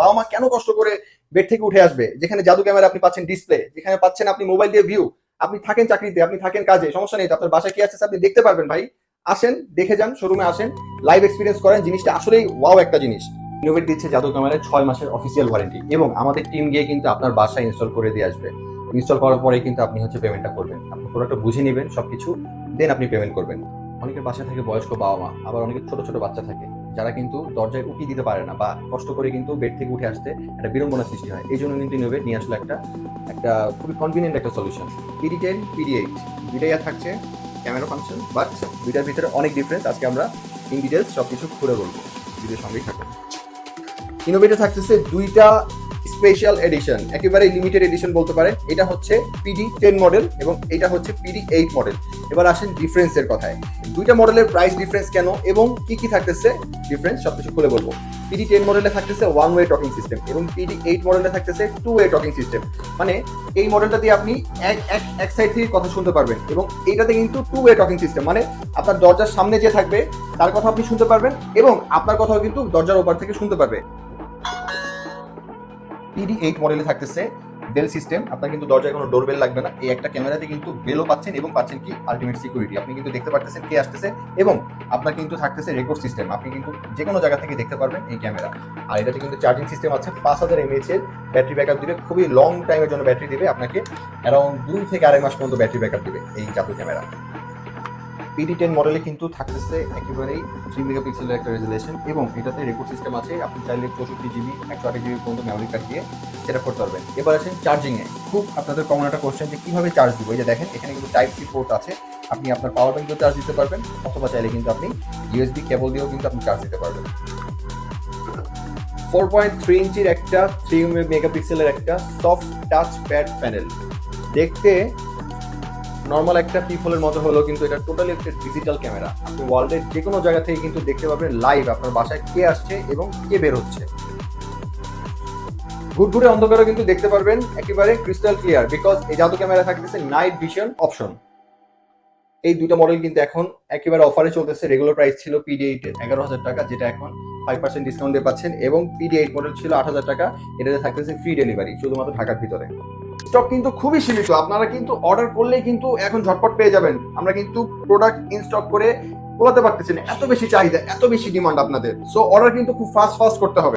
বাবা মা কেন কষ্ট করে বেড থেকে উঠে আসবে? যেখানে জাদু ক্যামেরা আপনি পাচ্ছেন ডিসপ্লে যেখানে পাচ্ছেন আপনি মোবাইল দিয়ে ভিউ আপনি থাকেন চাকরিতে, আপনি থাকেন কাজে, সমস্যা নেই আপনার বাসায় কি আছে আপনি দেখতে পারবেন ভাই। আসেন, দেখে যান শোরুমে আসেন লাইভ এক্সপিরিয়েন্স করেন, জিনিসটা আসলেই ওয়াও একটা জিনিস। ইনোভেট দিচ্ছে জাদু ক্যামেরায় ছয় মাসের অফিসিয়াল ওয়ারেন্টি এবং আমাদের টিম গিয়ে কিন্তু আপনার বাসায় ইনস্টল করে দিয়ে আসবে। ইনস্টল করার পরে কিন্তু আপনি হচ্ছে পেমেন্টটা করবেন। আপনি প্রোডাক্টটা বুঝে নেবেন সবকিছু দেন আপনি পেমেন্ট করবেন। অনেকের বাসায় থাকে বয়স্ক বাবা মা, আবার অনেকের ছোট ছোট বাচ্চা থাকে। যারা কিন্তু দরজায় উঁকি দিতে পারে না বা কষ্ট করে কিন্তু বেড থেকে উঠে আসতে একটা বিড়ম্বনা সৃষ্টি হয়। এই জন্য কিন্তু ইনোভেট নিয়ে আসলে একটা একটা খুবই কনভিনিয়েন্ট একটা solution PD ten PD eight দুইটাই থাকছে ক্যামেরা ফাংশন বাট দুইটার ভিতরে অনেক ডিফারেন্স আজকে আমরা ইন ডিটেলস সব কিছু খুলে বলব। ভিডিওর সঙ্গেই থাকব ইনোভেটে থাকতেছে দুইটা স্পেশাল এডিশন একেবারে লিমিটেড এডিশন বলতে পারেন এটা হচ্ছে পিডি টেন মডেল এবং এটা হচ্ছে পিডি এইট মডেল এবার আসেন ডিফারেন্সের কথায়। দুইটা মডেলের প্রাইস ডিফারেন্স কেন এবং কি কি থাকতেছে? ডিফারেন্স সবকিছু খুলে বলব। পিডি টেন মডেলে থাকতেছে ওয়ান ওয়ে টকিং সিস্টেম এবং পিডি এইট মডেলে থাকতেছে টু ওয়ে টকিং সিস্টেম মানে এই মডেলটা দিয়ে আপনি এক এক এক সাইড থেকে কথা শুনতে পারবেন এবং এইটাতে কিন্তু টু ওয়ে টকিং সিস্টেম মানে আপনার দরজার সামনে যে থাকবে, তার কথা আপনি শুনতে পারবেন এবং আপনার কথাও কিন্তু দরজার ওপার থেকে শুনতে পারবে। পিডি এইট মডেলে থাকতেছে বেল সিস্টেম আপনার কিন্তু দরজায় কোনো ডোরবেল লাগবে না। এই একটা ক্যামেরাতে কিন্তু বেলও পাচ্ছেন এবং পাচ্ছেন কি আলটিমেট সিকিউরিটি আপনি কিন্তু দেখতে পারতেছেন কে আসতেছে এবং আপনার কিন্তু থাকতেছে রেকর্ড সিস্টেম আপনি কিন্তু যে কোনো জায়গা থেকে দেখতে পারবেন এই ক্যামেরা। আর এটাতে কিন্তু চার্জিং সিস্টেম আছে, পাঁচ হাজার এমএএচ এর ব্যাটারি ব্যাকআপ দিবে। খুবই লং টাইমের জন্য ব্যাটারি দিবে। আপনাকে অ্যারাউন্ড দুই থেকে আড়াই মাস পর্যন্ত ব্যাটারি ব্যাকআপ দিবে এই জাদু ক্যামেরা। পিডি টেন মডেলে কিন্তু থাকতেছে একেবারেই থ্রি মেগাপিক্সেলের একটা রেজুলেশন এবং এটাতে রেকর্ড সিস্টেম আছে, আপনি চাইলে চৌষট্টি জিবি একশো আঠাশ জিবি পর্যন্ত মেমোরি কার্ড দিয়ে সেটা করতে পারবেন। এবার আছেন চার্জিংয়ে খুব আপনাদের কমন একটা কোশ্চেন যে কীভাবে চার্জ দিব? এই যে দেখেন, এখানে কিন্তু টাইপ সি পোর্ট আছে। আপনি আপনার পাওয়ার দিয়েও চার্জ দিতে পারবেন, অথবা চাইলে কিন্তু আপনি ইউএসবি কেবল দিয়েও কিন্তু আপনি চার্জ দিতে পারবেন। ফোর পয়েন্ট থ্রি ইঞ্চির একটা থ্রি মেগাপিক্সেলের একটা সফট টাচ প্যাড প্যানেল দেখতে নর্মাল একটা পিপলের মতো হলো কিন্তু এটা টোটালি একটা ডিজিটাল ক্যামেরা আপনি ওয়ার্ল্ডের যে কোনো জায়গা থেকে কিন্তু দেখতে পাবেন লাইভ আপনার বাসায় কে আসছে এবং কে বের হচ্ছে। ঘুরঘুরে অন্ধকারে কিন্তু দেখতে পারবেন, একেবারে ক্রিস্টাল ক্লিয়ার বিকজ এই জাদু ক্যামেরা থাকতেছে নাইট ভিশন অপশন এই দুটো মডেল কিন্তু এখন একেবারে অফারে চলতেছে রেগুলার প্রাইস ছিল পিডি এইট এগারো হাজার টাকা, যেটা এখন ফাইভ পার্সেন্ট ডিসকাউন্ট দিয়ে পাচ্ছেন, এবং পিডি এইট মডেল ছিল আট হাজার টাকা, এটাতে থাকতেছে ফ্রি ডেলিভারি শুধুমাত্র ঢাকার ভিতরে। স্টক কিন্তু খুবই সীমিত। আপনারা কিন্তু অর্ডার করলেই কিন্তু এখন ঝটপট পেয়ে যাবেন। আমরা কিন্তু প্রোডাক্ট ইন স্টক করে বলাতে পারতেছি না। এত বেশি চাহিদা, এত বেশি ডিমান্ড আপনাদের। সো অর্ডার কিন্তু খুব ফাস্ট ফাস্ট করতে হবে।